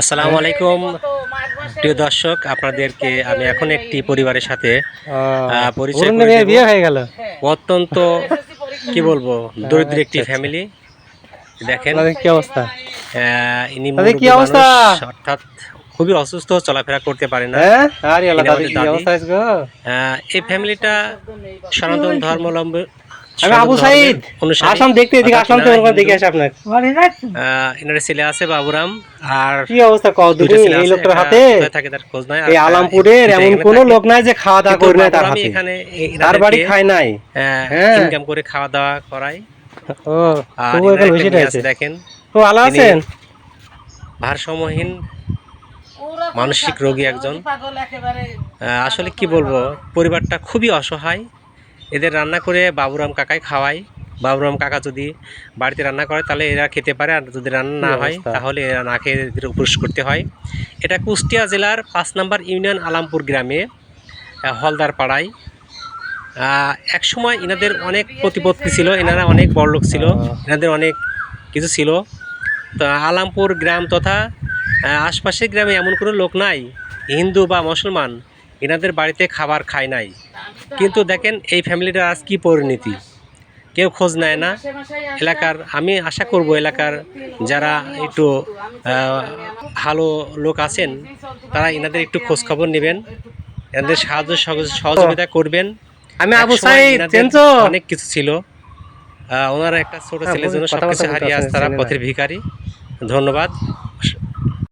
আসসালামু আলাইকুম। প্রিয় দর্শক আপনাদেরকে আমি এখন একটি পরিবারের সাথে পরিচয়। বিয়ে হয়ে গেল। অত্যন্ত কি বলব দরিদ্র একটি ফ্যামিলি দেখেন কি অবস্থা? ইনি কি অবস্থা? অর্থাৎ খুবই অসুস্থ চলাফেরা করতে পারে না। হ্যাঁ? এই ফ্যামিলিটা সনাতন ধর্মাবলম্বী আমি আবু সাইদ। আসাম দেখতে এদিকে আসলাম তো ওরকম দেখে আসে আপনার। এনার ছেলে আছে বাবুরাম আর কি অবস্থা কও এই লোকটার হাতে? থাকে তার খোঁজ নাই এই আলামপুরের এমন কোনো। লোক নাই যে খাওয়া দাওয়া করে নাই তার হাতে। এখানে তার বাড়ি খায় নাই? হ্যাঁ। ইনকাম করে খাওয়া দাওয়া করায়। ও এখন একটা আছে দেখেন। তো তিনি আছেন? ভারসাম্যহীন মানসিক রোগী একজন। আহ, আসলে কি বলব পরিবারটা খুবই অসহায়। এদের রান্না করে বাবুরাম কাকাই খাওয়ায় বাবুরাম কাকা যদি বাড়িতে রান্না করে তাহলে এরা খেতে পারে। আর যদি রান্না না হয় তাহলে এরা না খেয়ে এদের উপোস করতে হয়। এটা কুষ্টিয়া জেলার পাঁচ নম্বর ইউনিয়ন আলামপুর গ্রামে হলদার পাড়ায় আহ, একসময় এনাদের অনেক প্রতিপত্তি ছিল। এনারা অনেক বড়লোক ছিল। এনাদের অনেক কিছু ছিল। তো আলামপুর গ্রাম তথা আশপাশের গ্রামে এমন কোনো লোক নাই। হিন্দু বা মুসলমান। এনাদের বাড়িতে খাবার খায় নাই। কিন্তু দেখেন এই ফ্যামিলিটার আজ কী পরিণতি? কেউ খোঁজ নেয় না। এলাকার আমি আশা করব এলাকার যারা একটু ভালো লোক আছেন তারা এনাদের একটু খোঁজ খবর নেবেন। এনাদের সাহায্য সহযোগিতা করবেন। আমি আবু সাইদ অনেক কিছু ছিল। ওনারা একটা ছোট হ্যাঁ, ছেলের জন্য সবকিছু হারিয়ে আজ তারা পথের ভিখারি। ধন্যবাদ।